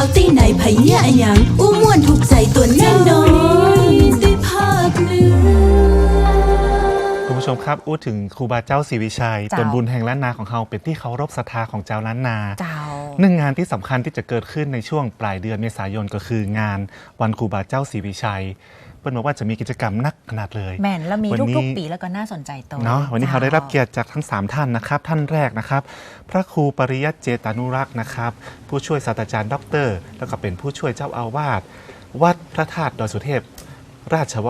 าวตีไหนไผเนี่ยอะหยังอู้ม่วนถูกใจตัวแน่นอนได้ภาคเหนือคุณผู้ชมครับอู้ถึงครูบาเจ้าศรีวิชัยเจ้า ตนบุญแห่งล้านนาของเราเป็นที่เคารพศรัทธาของเจ้าล้านนา เจ้า หนึ่งงานที่สำคัญที่จะเกิดขึ้นในช่วงปลายเดือนเมษายนก็คืองานวันครูบาเจ้าศรีวิชัย เปิ้ลบอกว่าจะมีกิจกรรมนักขนาดเลยแม่นแล้วมีวันนี้ทุกๆปีแล้วก็น่าสนใจตัวเนาะวันนี้เราได้รับเกียจ้รติจากทั้ง 3 ท่านนะครับ ท่านแรกนะครับ พระครูปริยัติเจตานุรักษ์นะครับ ผู้ช่วยศาสตราจารย์ด็อกเตอร์ แล้วก็เป็นผู้ช่วยเจ้าอาวาสวัดพระธาตุดอยสุเทพ ราชว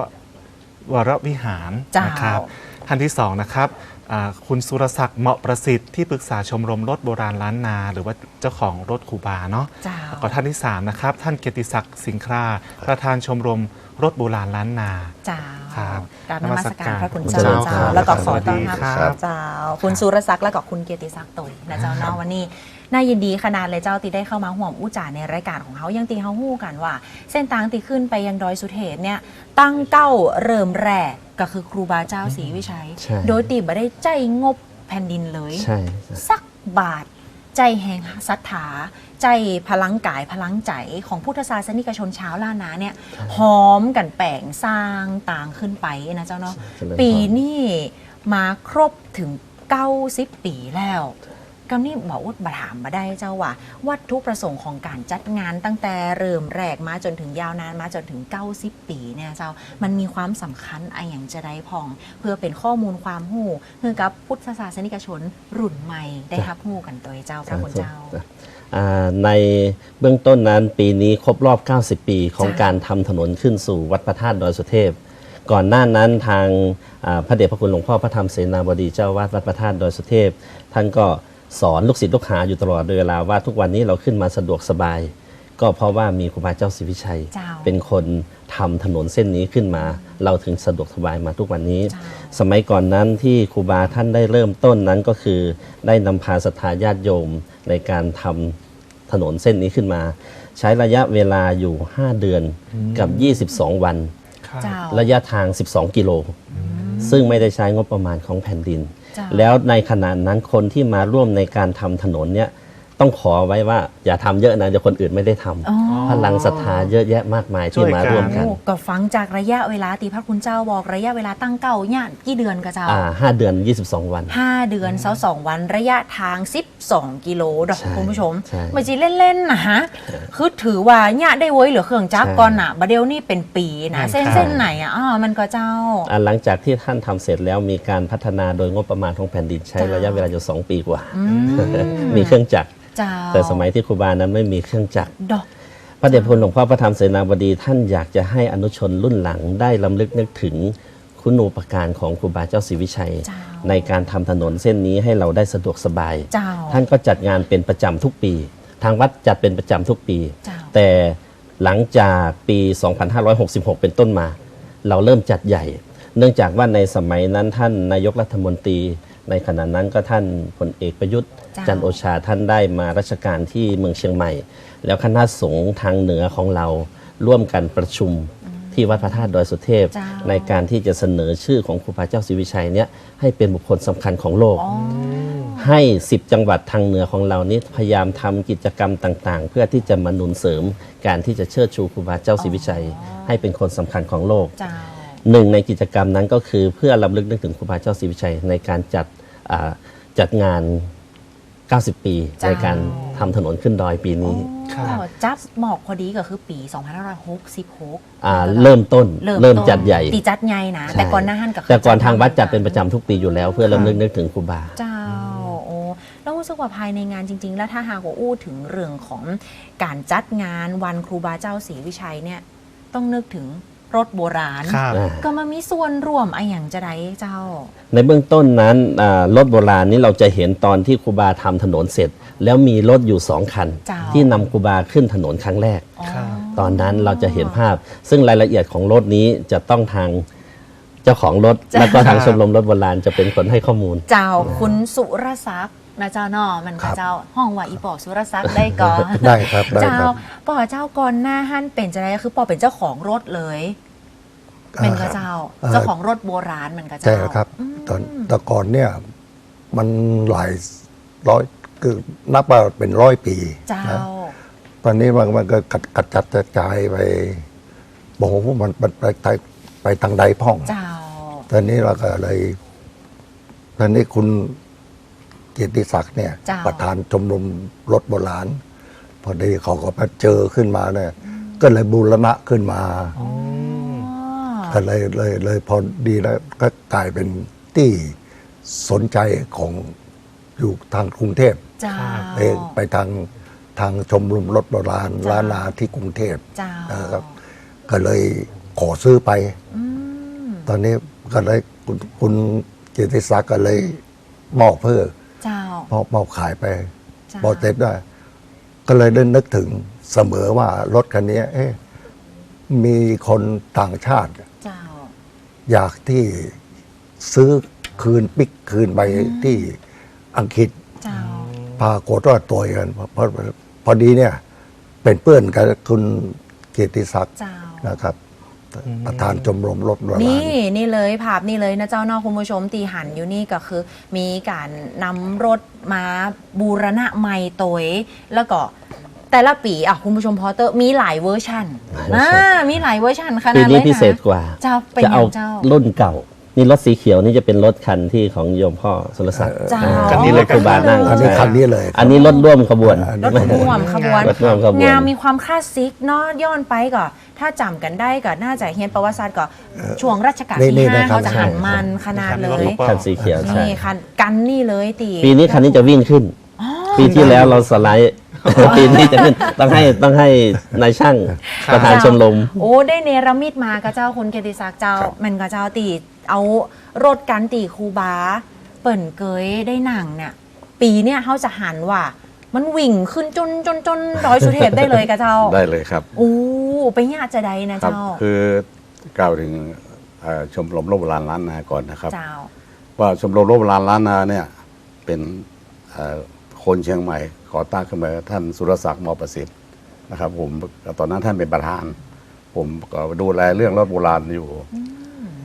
วรวิหารเจ้านนะครับ ท่านที่สองนะครับอ่าคุณสุรศักดิ์เหมาะประสิทธิ์ที่ปรึกษาชมรมรถโบราณล้านนา หรือว่าเจ้าของรถครูบาเนาะเจ้าแล้วก็ท่านที่สามนะครับท่านเกียรติศักดิ์สิงคราประธานชมรมรถโบราณล้านนาเจ้าครับกราบนมัสการพระคุณนมัสเจ้าการเจ้าครับแล้วก็ขอสวัสต้ดีอนรับครับเจ้า คุณสุรศักดิ์แล้วก็คุณเกียรติศักดิ์ตุยนะเจ้าเนาะวันนี้ น่ายินดีขนาดเลยเจ้าตีได้เข้ามาห่วมอู้จ่าในรายการของเขายังตีเขาหู้กันว่า เส้นทางตีขึ้นไปยังดอยสุเทพเนี่ยตั้งเก้าเริ่มแรกก็คือครูบาเจ้าศรีวิชัย ใช่ โดยตีบ่ได้ใจงบแผ่นดินเลย ใช่สักบาท ใจแห่งศรัทธาใจพลังกายพลังใจของพุทธศาสนิกชนชาวล้านนาเนี่ยหอมกันแป่งสร้างต่างขึ้นไปนะเจ้าเนาะเจริญพร ปีนี้มาครบถึง 90 ปีแล้ว กำนี่บอกอุดบถามมาได้เจ้าว่าวัตถุประสงค์ของการจัดงานตั้งแต่เริ่มแรกมาจนถึงยาวนานมาจนถึง 90 ปีเนี่ยเจ้ามันมีความสำคัญอะไรอย่างจะได้พอง เพื่อเป็นข้อมูลความหู้เพื่อกับพุทธศาสนิกชนรุ่นใหม่ได้รับหู้กันตัวเจ้าพระคุณเจ้าอ่าในเบื้องต้นนั้นปีนี้ครบรอบ 90 ปีของจ้ะการทำถนนขึ้นสู่วัดพระธาตุดอยสุเทพ ก่อนหน้านั้นทางอ่าพระเดชพระคุณหลวงพ่อพระธรรมเสนาบดีเจ้าวาดวัดพระธาตุดอยสุเทพ ท่านก็ สอนลูกศิษย์ลูกหาอยู่ตลอดโดยเวลาว่าทุกวันนี้เราขึ้นมาสะดวกสบาย ก็เพราะว่ามีครูบาเจ้าศรีวิชัยเจ้าเป็นคนทำถนนเส้นนี้ขึ้นมา เราถึงสะดวกสบายมาทุกวันนี้เจ้าสมัยก่อนนั้นที่ครูบาท่านได้เริ่มต้นนั้นก็คือ ได้นำพาศรัทธาญาติโยมในการทำถนนเส้นนี้ขึ้นมา ใช้ระยะเวลาอยู่ 5 เดือนกับ 22 วันครับเจ้าระยะทาง 12 กิโล ซึ่งไม่ได้ใช้งบประมาณของแผ่นดินเจ้า แล้วในขณะนั้นคนที่มาร่วมในการทำถนนเนี่ยต้องขอไว้ว่าอย่าทำเยอะนะเดี๋ยวคนอื่นไม่ได้ทำอ๋อ พลังศรัทธาเยอะแยะมากมายที่มาร่วมกันโอ้ก็ฟังจากระยะเวลาตีพระคุณเจ้าบอกระยะเวลาตั้งเก้าเนี่ยกี่เดือนก็เจ้าอ่าห้าเดือน 22 วันห้าเดือนเสาสองวัน ระยะทาง 12 กิโลดอกใช่คุณผู้ชมใช่ไม่จีเล่นๆนะฮะคือถือว่าเนี่ยได้เว้ยเหลือเครื่องจักรใช่ก่อนอะบาเดลนี่เป็นปีนะใช่เส้นครับเส้นไหนอะอ๋อมันก็เจ้าอ่าหลังจากที่ท่านทำเสร็จแล้วมีการพัฒนาโดยงบประมาณของแผ่นดินใช้เจ้าระยะเวลาอยู่2ปีกว่าอืมมีเครื่องจักรเจ้าแต่สมัยที่ครูบานั้นไม่มีเครื่องจักรดอก พระเดชพระคุณหลวงพ่อพระธรรมเสนาบดีท่านอยากจะให้อนุชนรุ่นหลังได้ลำลึกนึกถึงคุณูปการของครูบาเจ้าศรีวิชัยเจ้าในการทำถนนเส้นนี้ให้เราได้สะดวกสบายเจ้าท่านก็จัดงานเป็นประจำทุกปี ทางวัดจัดเป็นประจำทุกปีเจ้าแต่หลังจากปี 2566 เป็นต้นมา เราเริ่มจัดใหญ่ เนื่องจากว่าในสมัยนั้นท่านนายกรัฐมนตรี ในขณะนั้นก็ท่านพลเอกประยุทธ์เจ้าจันทร์โอชาท่านได้มาราชการที่เมืองเชียงใหม่ แล้วคณะสงฆ์ทางเหนือของเราร่วมกันประชุมที่วัดพระธาตุดอยสุเทพเจ้าในการที่จะเสนอชื่อของครูพระเจ้าศรีวิชัยเนี่ยให้เป็นบุคคลสำคัญของโลกอ๋อให้ 10 จังหวัดทางเหนือของเรานี้พยายามทำกิจกรรมต่างๆ เพื่อที่จะมาหนุนเสริมการที่จะเชิดชูครูบาเจ้าศรีวิชัย ให้เป็นคนสำคัญของโลกเจ้าหนึ่งในกิจกรรมนั้นก็คือเพื่อรำลึกนึกถึงครูบาเจ้าศรีวิชัยในการจัดอ่าจัดงาน 90 ปีเจ้า ในการทำถนนขึ้นดอยปีนี้ครับอ๋อจับหมอกพอดีก็คือปี 2566อ่าเริ่มต้นเริ่มจัดใหญ่ ตีจัดใหญ่นะ ใช่ แต่ก่อนหน้าหันก็คืแต่ก่อนทางวัดจัดเป็นประจำทุกปีอยู่แล้ว เพื่อรำลึกนึกถึงครูบา เจ้าโอ้แล้วรู้สึกว่าภายในงานจริง ๆ แล้วถ้าหากว่าอู้ถึงเรื่องของการจัดงานวันครูบาเจ้าศรีวิชัยเนี่ยต้องนึกถึง รถโบราณ ครับก็มามีส่วนร่วมไอะอย่างจะได้เจ้า ในเบื้องต้นนั้นอ่ารถโบราณนี้เราจะเห็นตอนที่ครูบาทำถนนเสร็จ แล้วมีรถอยู่สองคันเจ้าที่นำครูบาขึ้นถนนครั้งแรก อ๋อ ครับ ตอนนั้นเราจะเห็นภาพ ซึ่งรายละเอียดของรถนี้จะต้องทางเจ้าของรถ จ้ะ แล้วก็ทางชมรมรถโบราณจะเป็นคนให้ข้อมูล เจ้าคุณสุรศักดิ์ นะเจ้าเนาะมันก็เจ้าห้องว่าอีปอสุรศักดิ์ได้ก่อนได้ครับได้เจ้าครับปอเจ้าก่อนหน้าหันเป็นจะได้คือปอเป็นเจ้าของรถเลย เป็นก็เจ้า อ่า เจ้าของรถโบราณมันก็ใช่เจ้าครับอืมตอนแต่ก่อนเนี่ยมันหลายร้อยคือนับว่าเป็นร้อยปีเจ้า นะตอนนี้มันมันก็กระกระจัดกระจายไปบอกว่ามันมันไปไปไปทางใดพ่อง เจ้า ตอนนี้เราก็เลยตอนนี้คุณเกียรติศักดิ์เนี่ยเจ้าประธานชมรมรถโบราณ พอดีเขาก็มาเจอขึ้นมาเนี่ยก็เลยบูรณะขึ้นมาอ๋อก็เลยเลยเลยพอดีแล้วก็กลายเป็นที่สนใจของอยู่ทางกรุงเทพเจ้าไปไปทางทางชมรมรถโบราณจ้าล้านนาที่กรุงเทพเจ้านะครับก็เลยขอซื้อไปอืมตอนนี้ก็เลยคุณคุณเกียรติศักดิ์ก็เลยมอบเพื่อ เจ้ามอบมอบขายไปจ้าพอเสร็จได้ ก็เลยได้นึกถึงเสมอว่ารถคันนี้เอ๊ะมีคนต่างชาติ เจ้า อยากที่ซื้อคืนปิกคืนไปที่อังกฤษ เจ้าปรากฏว่าตัวกันเพราะเพราะพอดีเนี่ย เป็นเพื่อนกับคุณเกียรติศักดิ์เจ้า นะครับ ประธานชมรมรถโบราณนี่นี่เลยภาพนี่เลยนะเจ้าเนอกคุณผู้ชมตีหันอยู่นี่ก็คือ มีการนำรถมาบูรณะใหม่โตยแล้วก็แต่ละปีอะคุณผู้ชมพอเตอร์มีหลายเวอร์ชันหลายเวอร์ชันอ่ามีหลายเวอร์ชันขนาดปีเลยนี้นะพิเศษกว่าเจ้าเป็นจะอเอาย่างเจ้ารุ่นเก่า นี่รถสีเขียวนี่จะเป็นรถคันที่ของโยมพ่อสุรศักดิ์เจ้า คันนี้เลยครูบานั่งอันนี้ใช่คันนี้เลยครับอันนี้รถร่วมขบวนอันรนี้ถร่วมขบวน รถร่วมขบวน งามมีความคลาสสิกเนาะย้อนไปก็ถ้าจำกันได้ก็น่าจะเฮียนประวัติศาสตร์ก็ช่วงรัชกาลนี่ที่นี่ห้านะครับ เขาจะหันมันขนาดเลยคันสีเขียวใช่นี่คันกันนี่เลยตีปีนี้คันนี้จะวิ่งขึ้น ปีที่แล้วเราสไลด์ปีนี้จะขึ้นต้องให้ต้องให้นายช่างประธานชมรม โอ้ได้เนรมิตมากับเจ้าคุณเกียรติศักดิ์เจ้า มันกับเจ้าตี เอารถกันตีครูบา เปิ่นเกยได้หนังเนี่ย ปีเนี่ยเขาจะหันว่า มันวิ่งขึ้นจนจนจนดอยสุเทพได้เลยกับเจ้าได้เลยครับโอ้ไปญาติจะใดนะครับเจ้าคือกล่าวถึงเอ่อชมรมโลกโบราณล้านนาก่อนนะครับเจ้าว่าชมรมโลกโบราณล้านนาเนี่ยเป็นเอ่อคนเชียงใหม่ก่อตั้งขึ้นมาท่านสุรศักดิ์มอประสิทธิ์นะครับ ผมตอนนั้นท่านเป็นประธาน ผมก็ดูแลเรื่องรถโบราณอยู่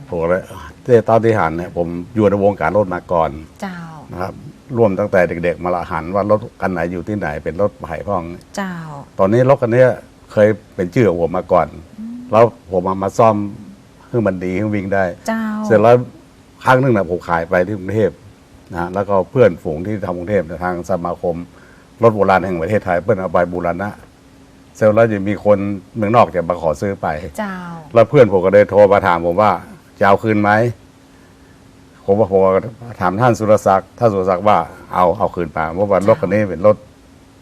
ผมก็เลยเต้ตอนที่หันเนี่ยผมอยู่ในวงการรถมาก่อนเจ้านะครับร่วมตั้งแต่เด็ก ๆ มาละหันว่ารถคันไหนอยู่ที่ไหนเป็นรถไผ่พ่อง เจ้า ตอนนี้รถคันเนี้ยเคยเป็นชื่อของผมมาก่อน แล้วผมเอามาซ่อมเครื่องมันดีเครื่องวิ่งได้ เจ้า เสร็จแล้วครั้งหนึ่งนะผมขายไปที่กรุงเทพนะฮะแล้วก็เพื่อนฝูงที่ทำกรุงเทพเนี่ยทางสมาคม รถโบราณแห่งประเทศไทยเพื่อนเอาไปบูรณะเสร็จแล้วจะมีคนเมืองนอกจะมาขอซื้อไป เจ้า แล้วเพื่อนผมก็เลยโทรมาถามผมว่า จะเอาคืนไหมผมว่าผมก็ถามท่านสุรศักดิ์ท่านสุรศักดิ์ว่าเอาเอาคืนมาเพราะว่ารถคันนี้เป็นรถ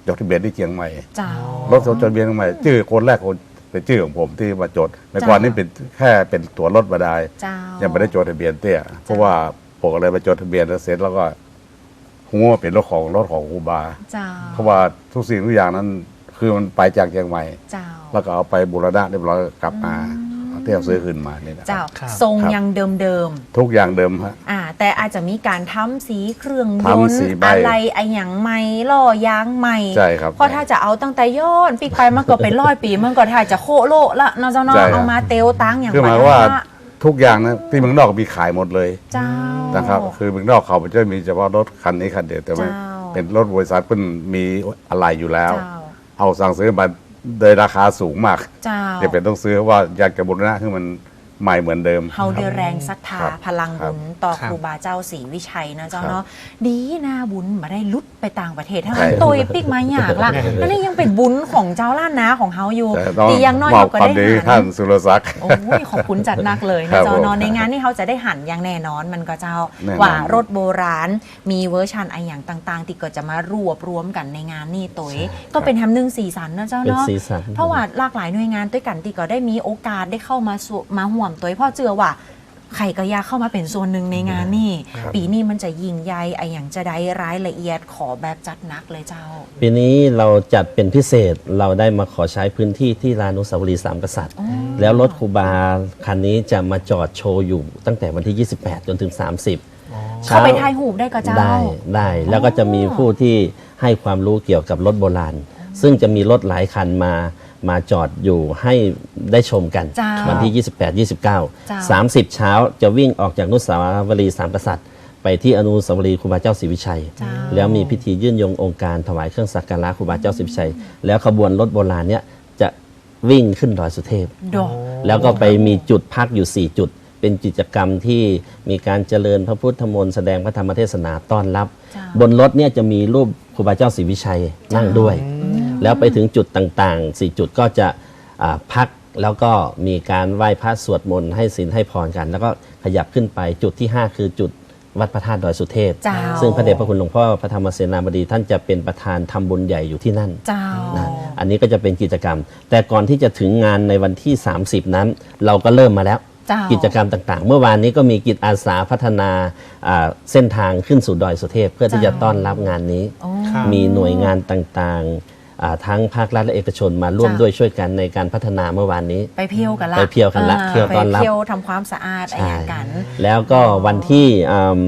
ยกทะเบียนที่เชียงใหม่เจ้ารถจดทะเบียนใหม่ชื่อคนแรกคนเป็นชื่อของผมที่มาจดในก่อนจ้านี่เป็นแค่เป็นตัวรถมาได้เจ้ายังไม่ได้จดทะเบียนเตี้ยเพราะว่าผมก็เลยไปจดทะเบียนแล้วเสร็จแล้วก็หัวาเป็นรถของรถของครูบาเจ้าเพราะว่าทุกสิ่งทุกอย่างนั้นคือมันไปจากเชียงใหม่เจ้าแล้วก็เอาไปบูรณะเรียบร้อยกลับมา เที่ยวซื้อคืนมานี่นะคเจ้ารับ ครับ ทรงครับ ยังเดิมเดิมทุกอย่างเดิมฮะ ๆอ่าแต่อาจจะมีการทำสีเครื่องยนทำต์สีใบ อะไรไออย่างใหม่ล่อยางใหม่ใช่ครับ เพราะถ้าจะเอาตั้งแต่ย้อนปีกไปมันก็เป็นร้อยปีมันก็ถ้าจะโคโลละเนาะเจ้าเนาะใช่ครับเอามาเตลตังอย่างคือหมายไรว่า ละทุกอย่างนะที่เมืองนอกมีขายหมดเลยเจ้า นะครับ คือเมืองนอกเขาจะมีเฉพาะรถคันนี้คันเดียวแต่ว่าเจ้า เป็นรถบริษัทเพิ่นมีอะไรอยู่แล้ว เจ้า เอาสั่งซื้อมา โดยราคาสูงมากเจ้าจะเป็นต้องซื้อเพราะว่าอยากจะบูรณะให้มัน ใหม่เหมือนเดิมเฮาเดแรงศรัทธาครับพลังบุญต่อครับครูบาเจ้าศรีวิชัยนะเจ้าครับเนาะดีนะบุญมาได้ลุดไปต่างประเทศถ้าใช่มันตุยปิกมาอยากละแล้วนี่ยังเป็นบุญของเจ้าล้านนาของเฮาอยู่แต่ต้องดีอยังน้อยมอบเราก็ความได้ดีหันท่านสุรศักดิ์โอ้ยขอบคุณจัดหนักเลยครันะบเจ้าเนอนผมในงานนี่เขาจะได้หันอย่างแน่นอนมันก็เจ้าแน่นอนว่ารถโบราณ มีเวอร์ชันไออย่างต่างๆ ที่ก็จะมารวบรวมกันในงานนี่ตัวเองก็เป็นแฮมหนึ่งสีสันนะเจ้าเป็นเนาะสีสันเพราะว่าหลากหลายหน่วยงานด้วยกันที่ก็ได้มีโอกาสได้เข้ามาสู่มาห่วมตัวเพ่อเจือว่าใครก็อยากเข้ามาเป็นส่วนหนึ่งในงานนี่ ครับ ปีนี้มันจะยิ่งใหญ่ไออย่างจะได้รายละเอียดขอแบบจัดหนักเลยเจ้า ปีนี้เราจัดเป็นพิเศษเราได้มาขอใช้พื้นที่ที่ลานอนุสาวรีย์สามกษัตริย์ แล้วรถครูบาคันนี้จะมาจอดโชว์อยู่ตั้งแต่วันที่ 28 จนถึง 30เข้าไปถ่ายหูปได้ก็เจ้า ได้ได้แล้วก็จะมีผู้ที่ให้ความรู้เกี่ยวกับรถโบราณ ซึ่งจะมีรถหลายคันมา มาจอดอยู่ให้ได้ชมกันจ้าวันที่ 28จ้า29 30 เช้าจะวิ่งออกจากนุสาวรีย์สามกษัตริย์ไปไปที่อนุสาวรีย์ครูบาเจ้าศรีวิชัยเจ้า แล้วมีพิธียื่นยงองค์การถวายเครื่องสักการะครูบาเจ้าศรีวิชัย แล้วขบวนรถโบราณเนี่ยจะวิ่งขึ้นดอยสุเทพ ดอก แล้วก็ไปมีจุดพักอยู่ 4 จุด เป็นกิจกรรมที่มีการเจริญพระพุทธมนต์แสดงพระธรรมเทศนาต้อนรับ จ้าบนรถเนี่ยจะมีรูปครูบาเจ้าศรีวิชัยนั่งด้วย แล้วไปถึงจุดต่างๆ 4 จุดก็จะอ่าพักแล้วก็มีการไหว้พระสวดมนต์ให้ศีลให้พรกัน แล้วก็ขยับขึ้นไปจุดที่ 5 คือจุดวัดพระธาตุดอยสุเทพเจ้าซึ่งพระเดชพระคุณหลวงพ่อพระธรรมเสนาบดีท่านจะเป็นประธานทำบุญใหญ่อยู่ที่นั่นเจ้านะอันนี้ก็จะเป็นกิจกรรม แต่ก่อนที่จะถึงงานในวันที่ 30 นั้น เราก็เริ่มมาแล้วเจ้ากิจกรรมต่างๆ เมื่อวานนี้ก็มีกิจอาสาพัฒนาอ่าเส้นทางขึ้นสู่ดอยสุเทพ เพื่อที่จะเจ้าต้อนรับงานนี้โอ้ครับมีหน่วยงานต่างๆอ่า ทั้งภาครัฐและเอกชนมาร่วมเจ้าด้วยช่วยกันในการพัฒนาเมื่อวานนี้ ไปเที่ยวกันละไปเที่ยวกันละอ่าเที่ยวต้อนรับไปเที่ยวทำความสะอาดอะไรอย่างกัน แล้วก็วันที่อืม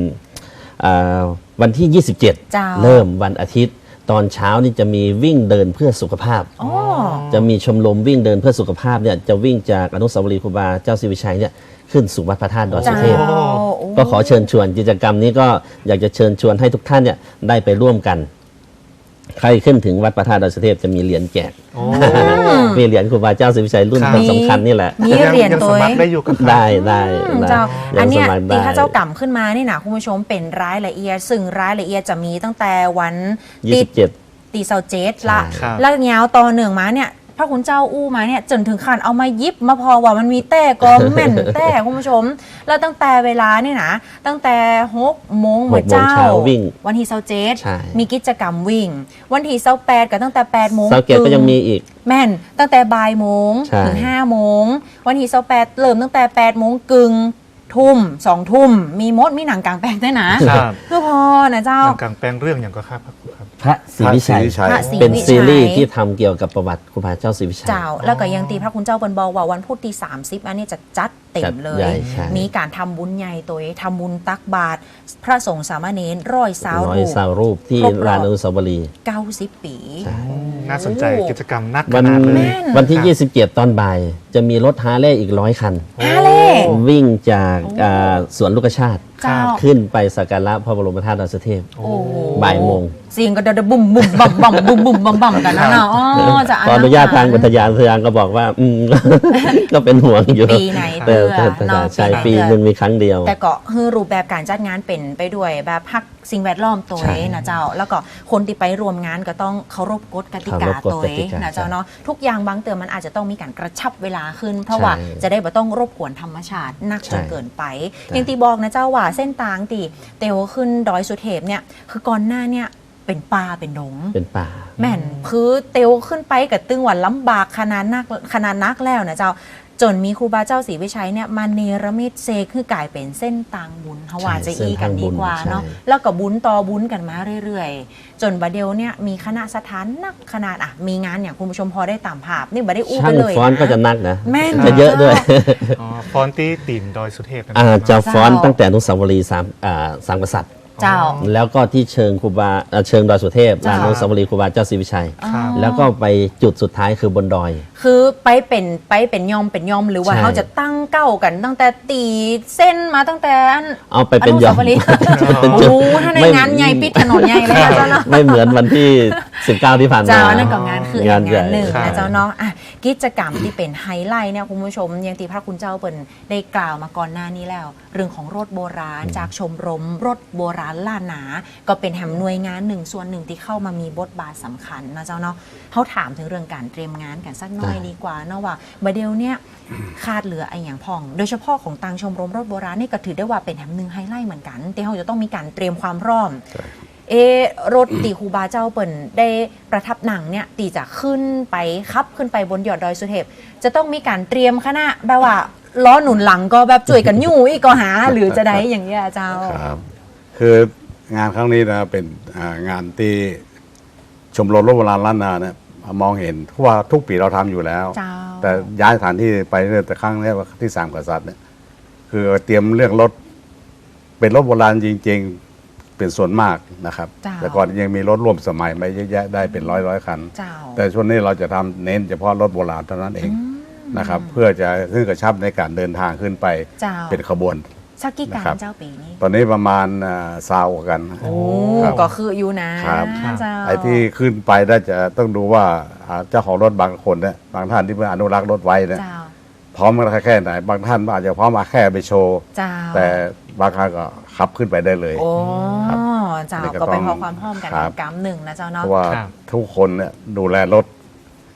อ่าวันที่ 27เจ้าเริ่มวันอาทิตย์ ตอนเช้านี่จะมีวิ่งเดินเพื่อสุขภาพอ๋อจะมีชมรมวิ่งเดินเพื่อสุขภาพเนี่ยจะวิ่งจากอนุสาวรีย์ครูบาเจ้าศรีวิชัยเนี่ยขึ้นสู่วัดพระธาตุดอยสุเจ้าเทพโอ้ก็ขอเชิญชวนกิจกรรมนี้ก็อยากจะเชิญชวนให้ทุกท่านเนี่ยได้ไปร่วมกัน ใครขึ้นถึงวัดพระธาตุดอยสุเทพจะมีเหรียญแจกโอ้ มีเหรียญครูบาเจ้าศรีวิชัยรุ่นครับ คนสำคัญนี่แหละมีเหรียญงตัวสมัครได้อยู่กับได้ได้อืมได้เจ้ายัอันงสเนี้ยมัครตีได้ข้าเจ้ากำขึ้นมานี่นะคุณผู้ชมเป็นรายละเอียด ซึ่งรายละเอียดจะมีตั้งแต่วันยี่สิบเจ็ด ตีเสาเจ็ดละ ใช่ครับ แล้วยาวต่อเนื่องมาเนี่ย พระคุณเจ้าอู้มาเนี่ยจนถึงขั้นเอามายิบมาพอว่ามันมีแต่ก็แม่นแต่คุณผู้ชม แล้วตั้งแต่เวลานี่นะตั้งแต่หกโมงเหมือนเจ้าหกโมงเช้าวิ่งวันที่เสาเจ็ดใช่มีกิจกรรมวิ่ง วันที่เสาแปดก็ตั้งแต่แปดโมงเสาเกตก็ยังมีอีกแม่น ตั้งแต่บ่ายโมงใช่ถึงห้าโมงวันที่เสาแปดเริ่มตั้งแต่แปดโมงกึ่ง ทุ่มสองทุ่ม มีมดมีหนังกลางแปลงด้วยนะ ครับเพื่อพอนะเจ้า หนังกลางแปลงเรื่องอย่างก็ครับครับพระศรีวิชัย พระศรีวิชัยพระศรีเป็นวิชัยซีรีส์ที่ทำเกี่ยวกับประวัติครูบาเจ้าศรีวิชัย เจ้าแล้วก็ยังตีพระคุณเจ้าเปินบอกว่าวันพุธที่30 อันนี้จะจัดเต็จัมดเลใหญ่ย ใช่ มีการทำบุญใหญ่ตัวเองทำบุญตักบาตรพระสงฆ์สามเณรร้อยสาวร้อยรูป สาวรูปที่ครบรอบ ลานอนุสาวรีย์ 90 ปี ใช่ น่าสนใจโอ้กิจกรรมนักขวันนาดเลยแม่นวันที่ 27 ตอนบ่าย จะมีรถฮาร์เลย์อีกร้อยคัน ฮาเล่วิ่งจากอ่าสวนลูกชาติ เจ้า ขึ้นไปสักการะพระบรมธาตุดอยสุเทพ โอ้โหบ่ายโมง เสียงก็เดะบุ่มบุ่มบั่มบั่มบุ่มบุ่มบั่มบั่มกันนะเนาะอ๋อจะขออนุญาตทางอุทยานอุทยานก็บอกว่า อืม ก็เป็นห่วงอยู่ปีไหนแต่เตือแต่เนาะใช่ปีปีไหนหนึ่งมีครั้งเดียว แต่ก็คือรูปแบบการจัดงานเป็นไปด้วยแบบพักสิ่งแวดล้อมตัวใช่เองนะเจ้า แล้วก็คนที่ไปรวมงานก็ต้องเคารพกฎกติกาเคารพกฎตัวกเอติงกานะเจ้าเนาะทุกอย่างบางเตือนมันอาจจะต้องมีการกระชับเวลาขึ้น เพราะใช่ว่าจะได้บ่ต้องรบกวนธรรมชาตินักใช่จนเกินไปอย่างตีบอกนะเจ้าว่าเส้นทางตีเตวขึ้นดอยสุเทพเนี่ยคือก่อนหน้าเนี่ยเป็นป่าเป็นดงเป็นป่าแม่นคือเตียวขึ้นไปกับตึงหวันลำบากขนาดนักขนาดนักแล้วนะเจ้า จนมีครูบาเจ้าศรีวิชัยเนี่ยมาเนรมิตเซคือกลายเป็นเส้นทางบุญเฮาว่าใช่จะอีกันดีกว่าเส้นทางบุญเนาะใช่แล้วก็บุญต่อบุญกันมาเรื่อยๆ จนบาเดลเนี่ยมีคณะสถานนักขนาดอะมีงานอย่างคุณผู้ชมพอได้ตามภาพนี่บาได้อู้ช่าไปงเลยฟ้อนนะก็จะนักนะแม่นจะเยอะด้วยอ๋อฟอนตี้ตีมดอยสุเทพนอ่าครับจะฟ้อนตั้งแต่อนุสาวรีย์สามอ่าสามกษัตริย์ เจ้า แล้วก็ที่เชิงครูบาเอ่อเชิงดอยสุเทพเจ้าลานอนุสาวรีย์ครูบาเจ้าศรีวิชัย ครับ แล้วก็ไปจุดสุดท้ายคือบนดอย คือไปเป็นไปเป็นยอมเป็นยอมหรือว่าใช่ เขาจะตั้งเก้ากันตั้งแต่ตีเส้นมาตั้งแต่อันเอาไปเป็นยอม นุสาวรีย์อ๋อโอ้โหถ้าในงานใหญ่ปิดถนนใหญ่เลยนะเจ้าเนาะ ไม่เหมือนวันที่ 19 ที่ผ่านมา เจ้านั่นก็งานคืออีกงานใหญ่ งานหนึ่งครับนะเจ้าเนาะอะกิจกรรมที่เป็นไฮไลท์เนี่ยคุณผู้ชมอยังตีพระคุณเจ้าเปิ่นได้กล่าวมาก่อนหน้านี้แล้ว เรื่องของรถโบราณจากชมรมรถโบราณล้านนา ก็เป็นแห่งหน่วยงานหนึ่งส่วนหนึ่งที่เข้ามามีบทบาทสำคัญนะเจ้าเนาะเขาถามถึงเรื่องการเตรียมงานกันสักหน่อยดีกว่าเนาะว่าบดเดลเนี่ยขาดเหลือไอ้อย่างพอง โดยเฉพาะของตังชมรมรถโบราณนี่ก็ถือได้ว่าเป็นแห่งหนึ่งไฮไลท์เหมือนกันที่เขาจะต้องมีการเตรียมความพร้อมเอะรถตีคูบาเจ้าเปิ่นได้ประทับหนังเนี่ยตีจะขึ้นไปขับขึ้นไปบนยอดดอยสุเทพ จะต้องมีการเตรียมคณะแบบว่าล้อหนุนหลังก็แบบช่วยกันยู่อีกก็หา หรือจะได้อย่างเงี้ยเจ้าครับ คืองานครั้งนี้นะเป็นอ่างานที่ชมรมรถโบราณล้านนาเนี่ยมองเห็นเพราะว่าทุกปีเราทำอยู่แล้วเจ้าแต่ย้ายสถานที่ไปเนี่ยแต่ครั้งเนี้ยที่สามกษัตริย์เนี่ยคือเตรียมเรื่องรถ เป็นรถโบราณจริง ๆ เป็นส่วนมากนะครับเจ้าแต่ก่อนยังมีรถร่วมสมัยไม่เยอะแยะได้เป็นร้อยร้อยคันเจ้าแต่ช่วงนี้เราจะทำเน้นเฉพาะรถโบราณเท่านั้นเองนะครับ เพื่อจะขึ้นกระชับในการเดินทางขึ้นไปเจ้าเป็นขบวน สักกี่การนะครับเจ้าปีนี้ ตอนนี้ประมาณซาวกว่ากัน โอ้ครับก็คืออยู่นะครับเจ้าไอ้ที่ขึ้นไปได้จะต้องดูว่าอ่าเจ้าของรถบางคนเนี่ยบางท่านที่เพื่ออนุรักษ์รถไว้เนี่ยเจ้าพร้อมกันแค่ไหน บางท่านอาจจะพร้อมมาแค่ไปโชว์เจ้าแต่บางครั้งก็ขับขึ้นไปได้เลยโอ้ครับเจ้านี่ก็ก็เป็นต้องเพราะความพร้อมกันครับของกรรมหนึ่งนะเจ้าเพเนาะราะว่าครับทุกคนเนี่ยดูแลรถ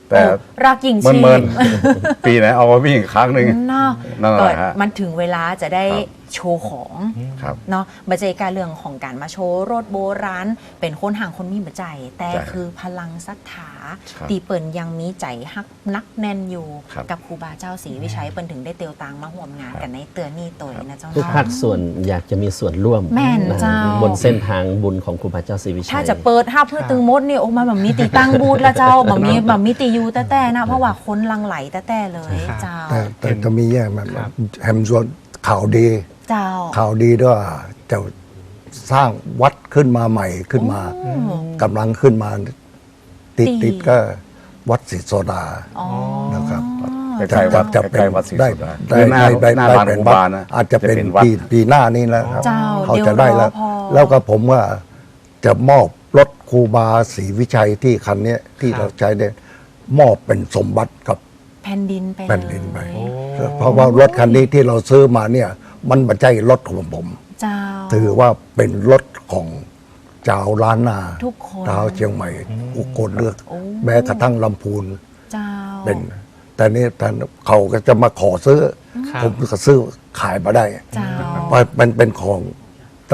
แต่โอ้รักยิ่งเมินชีเมิพนๆปีไหนเอามาวิ่งอีกครั้งหนึ่งเนาะนั่นแหก็ละฮะมันถึงเวลาจะได้ครับ โชว์ของครับ เนาะบัจเจการเรื่องของการมาโชว์รถโบราณเป็นคนห่างคนมีบัจใจ แต่ใช่คือพลังศรัทธาครับตีเปิ่นยังมีใจฮักนักแน่นอยู่ ครับกับครูบาเจ้าศรีวิชัยเปิ่นถึงได้เตียวตังมาห่วมงานกันในเตือนนี่ตัวนะเจ้าทุกเนาะ ภาคส่วนอยากจะมีส่วนร่วมแม่นเจ้า บนเส้นทางบุญของครูบาเจ้าศรีวิชัย ถ้าจะเปิดห้าเพื่อตึงมดนี่โอ้มาแบบมีตีตั้งบูธแล้วเจ้าแบบมีแบบมีตียูแต่แต่นะ เพราะว่าคนลังไหลแต่แต่เลยครับเจ้า แต่แต่จะมีแย่มันครับแฮมส่วนข่าวดี เจ้า ข่าวดีด้วยว่าจะสร้างวัดขึ้นมาใหม่ขึ้นมากำลังขึ้นมา ติดดีติดก็วัดศรีโซดา อ๋อ นะครับใกล้ๆวัดจะใกล้ๆวัดศรีได้โสดาได้คือหน้าได้หน้าได้บ้านเป็นครูวัดบานะ อาจจะเป็นจะเป็นวัดปีปีหน้านี้แล้วครับเจ้าเขาเดี๋ยวจะได้แล้วรอพอ แล้วก็ผมว่าจะมอบรถครูบาศรีวิชัยที่คันเนี้ยที่ครับเราใช้เนี่ยมอบเป็นสมบัติกับ แผ่นดินไปแผ่นดินไป เลย เพราะว่ารถคันนี้ที่เราซื้อมาเนี่ย มันไม่ใช่รถของผม เจ้า ถือว่าเป็นรถของเจ้าล้านนาทุกคนเจ้าเชียงใหม่ อุกลเลือก โอ้แม้กระทั่งลำพูนเจ้าเป็น แต่นี่แต่เขาก็จะมาขอซื้อ ครับ ผมก็ซื้อขายมาได้เจ้า เพราะมันเป็นของ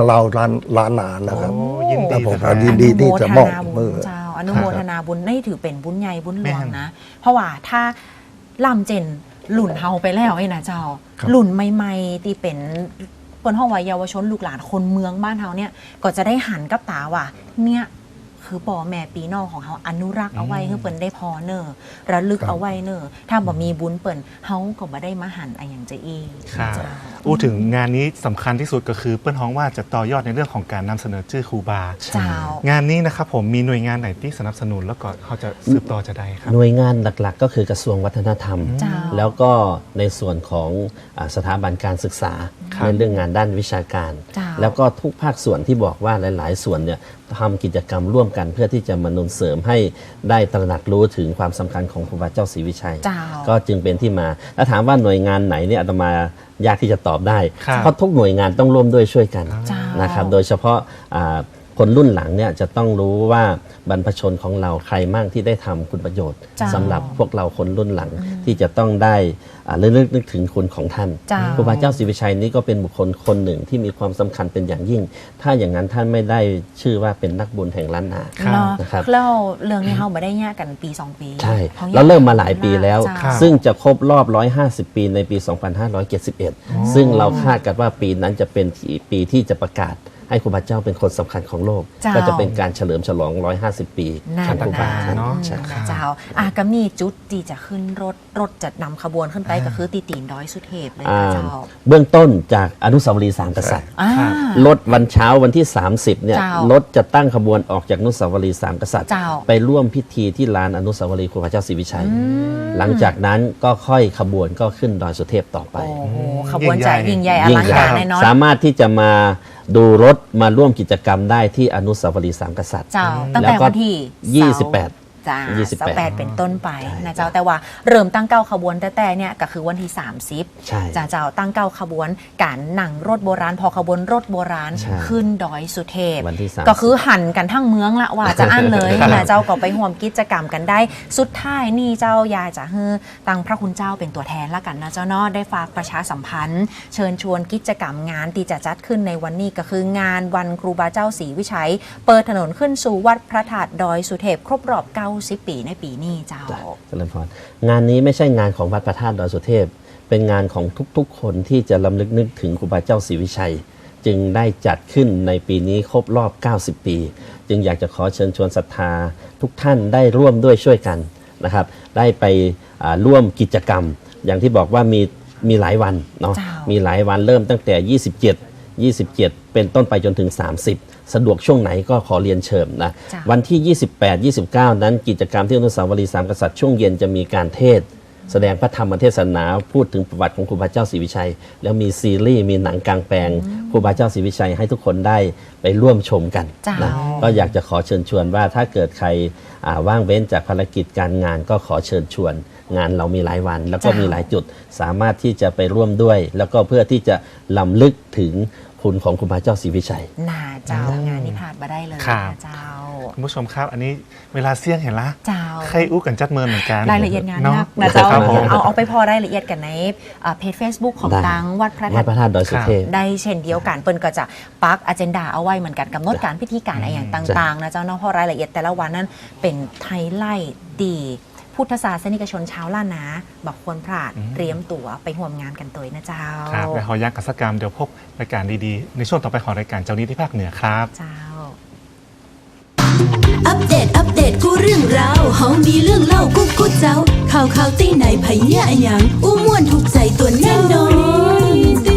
เราร้านร้านนานะครับ โอ้ยินแล้ดีวผม นะครัก็บยินดีที่จะมอบนุโทนาบุมืญอเจ้าอนุโมทนาบุญนี่ถือเป็นบุญใหญ่บุญหลวงแม่นนะ เพราะว่าถ้าล่ำเจน หลุ่นเฮาไปแล้วไอ้นะเจ้า ครับ หลุ่นใหม่ๆที่เป็นคนห้องวัยเยาวชนลูกหลานคนเมืองบ้านเฮาเนี่ยก็จะได้หันกับตาว่า เนี่ย คือปอแม่ปีนอกของเฮาอนุรักษ์เอาไว้เพื่อเปิ่นได้พอเนอระลึกเอาไว้เนอถ้าบ่มีบุญเปิ่นเฮาก็บ่ได้มาหันอะอย่างจะอีกครับเจ้าอู้ถึงงานนี้สำคัญที่สุดก็คือเปิ้ลฮ้องว่าจะต่อยอดในเรื่องของการนำเสนอชื่อครูบาเจ้างานนี้นะครับผมมีหน่วยงานไหนที่สนับสนุนแล้วก็เขาจะสืบต่อจะได้ครับหน่วยงานหลักๆ ก็คือกระทรวงวัฒนธรรมเจ้าแล้วก็ในส่วนของอาสถาบันการศึกษาครับในเรื่องงานด้านวิชาการเจ้าแล้วก็ทุกภาคส่วนที่บอกว่าหลาย ๆ ส่วนเนี่ยทำกิจกรรมร่วมกัน เพื่อที่จะมาหนุนเสริมให้ได้ตระหนักรู้ถึงความสำคัญของครูบาเจ้าศรีวิชัยเจ้าก็จึงเป็นที่มาแล้วถามว่าหน่วยงานไหนเนี่ยอาตมายากที่จะตอบได้ครับเพราะทุกหน่วยงานต้องร่วมด้วยช่วยกันเจ้านนะครับโดยเฉพาะอ่า คนรุ่นหลังเนี่ยจะต้องรู้ว่าบรรพชนของเราใครมั่งที่ได้ทำคุณประโยชน์เจ้าสำหรับพวกเราคนรุ่นหลังที่จะต้องได้อ่าระลึกนึกถึงคุณของท่านเจ้าครูบาเจ้าศรีวิชัยนี้ก็เป็นบุคคลคนหนึ่งที่มีความสำคัญเป็นอย่างยิ่ง ถ้าอย่างนั้นท่านไม่ได้ชื่อว่าเป็นนักบุญแห่งล้านนาครับเนาะนะครับแล้วเรื่องนี้เขาไม่ได้แยกกันปี 2 ปีใช่ขแยกเราเริ่มมาหลายปีแล้วเจ้าครับซึ่งจะครบรอบ 150 ปีในปี 2571 ซึ่งเราคาดกันว่าปีนั้นจะเป็นปีที่จะประกาศ ให้ครูบาเจ้าเป็นคนสำคัญของโลกเจ้าก็จะเป็นการเฉลิมฉลอง 150 ปีนาขอนงครูบาๆเนาะใช่นะเจ้าอะก็มีจุดที่จะขึ้นรถรถจะนำขบวนขึ้นไปก็คือตีตีนดอยสุเทพเลยอ่านะเจ้าเบื้องต้นจากอนุสาวรีย์สามกษัตริย์อ่ารถวันเช้าวันที่ 30เนี่ยเจ้ารถจะตั้งขบวนออกจากอนุสาวรีย์สามกษัตริย์เจ้าไปร่วมพิธีที่ลานอนุสาวรีย์ครูพระเจ้าศรีวิชัย หลังจากนั้นก็ค่อยขบวนก็ขึ้นดอยสุเทพต่อไปโอ้โหขบวนใหญ่ยิ่ยิ่งงใหใหญ่ญ่อลังการแน่นอนสามารถที่จะมา ดูรถมาร่วมกิจกรรมได้ที่อนุสาวรีย์สามกษัตริย์ตั้งแล้วต่ก็วันที่ 28 จ้ายี่สิบแปดสแปดเป็นต้นไปนะเจ้าแต่ว่าเริ่มตั้งเก้าขบวนแต่แต่เนี่ยก็คือวันที่ 30ใช่ จ้าเจ้าตั้งเก้าขบวนการหนังรถโบราณ พอขบวนรถโบราณใช่ ขึ้นดอยสุเทพ วันที่30ก็คือหันกันทั้งเมืองละว่าจะอั้นเลยนะเจ้าก็ไปห่วมกิจกรรมกันได้ สุดท้ายนี่เจ้ายายจะเฮือตังพระคุณเจ้าเป็นตัวแทนละกันนะเจ้าเนาะได้ฝากประชาสัมพันธ์ เชิญชวนกิจกรรมงานที่จะจัดขึ้นในวันนี้ก็คืองานวันครูบาเจ้าศรีวิชัย เปิดถนนขึ้นสู่วัดพระธาตุดอยสุเทพครบรอบ90ปีในปีนี้เจ้าเจริญพรงานนี้ไม่ใช่งานของวัดพระธาตุดอยสุเทพ เป็นงานของทุกๆ คนที่จะลำลึกนึกถึงครูบาเจ้าศรีวิชัย จึงได้จัดขึ้นในปีนี้ครบรอบ 90 ปี จึงอยากจะขอเชิญชวนศรัทธา ทุกท่านได้ร่วมด้วยช่วยกันนะครับ ได้ไปอ่าร่วมกิจกรรม อย่างที่บอกว่ามีมีหลายวันเนาะเจ้ามีหลายวันเริ่มตั้งแต่ 27 27 เป็นต้นไปจนถึง 30 สะดวกช่วงไหนก็ขอเรียนเชิญนะ จ้ะ วันที่ 28 29 นั้นกิจกรรมที่อนุสาวรีย์สามกษัตริย์ช่วงเย็นจะมีการเทศน์แสดงพระธรรมเทศนา พูดถึงประวัติของครูบาเจ้าศรีวิชัย แล้วมีซีรีส์มีหนังกลางแปลงครูบาเจ้าศรีวิชัยให้ทุกคนได้ไปร่วมชมกันจ้านะก็อยากจะขอเชิญชวนว่าถ้าเกิดใครอ่าว่างเว้นจากภารกิจการงานก็ขอเชิญชวน งานเรามีหลายวัน แล้วก็จ้ามีมีหลายจุดสามารถที่จะไปร่วมด้วย แล้วก็เพื่อที่จะลำลึกถึง คุณของครูบาเจ้าศรีวิชัยน่าเจ้างานนี้ผ่านมาได้เลยครับ นะเจ้า คุณผู้ชมครับ อันนี้เวลาเสี่ยงเห็นละเจ้า ใครอู้กันจัดเมินเหมือนกันรายละเอียดงานเนาะมากนะเจ้าครับผม เอาเอาไปพอรายละเอียดกันในอ่าเพจ Facebook ของได้ ตังวัดพระวัธาดพระตุธาตุดอยสุเทพ ได้เช่นเดียวกันเปิ้นก็จะปักอเจนดาเอาไว้เหมือนกันกำหนดการพิธีการอะไรอย่างต่างๆนะเจ้าเนาะเพราะรายละเอียดแต่ละวันนั้นเป็นไทไลท์ดี พุทธศาสนิกชนชาวล้านนาบอกควรพลาดเตรียมตั๋วไปห่วมงานกันตัวนะเจ้าครับและขอยักกสกรรมเดี๋ยวพบรายการดีๆ ในช่วงต่อไปของรายการเจ้านี้ที่ภาคเหนือครับเจ้าอัปเดต อัปเดต กูเรื่องราวเฮามีเรื่องเล่ากูกูเจ้า ข่าวข่าวตีไหนไผเหี้ยอะหยังอู้ม่วนถูกใจตัวแน่นอนติ